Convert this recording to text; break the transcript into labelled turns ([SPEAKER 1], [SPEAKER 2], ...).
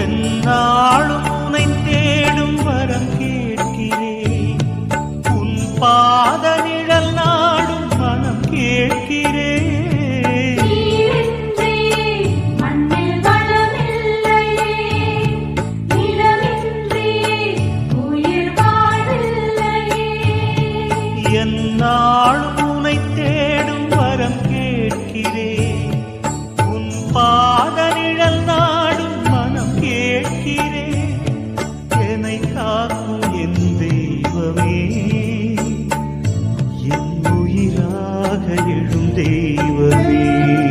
[SPEAKER 1] என்னாலும் உனை தேடும் வரம் கேட்கிறேன் உன் பாத நிழல் நாடும் மனம் கேட்கிறேன் என்னாலும் உனை தேடும் வரம் கேட்கிறேன் உன் பா தெய்வமே என் உயிராக எழும் தெய்வமே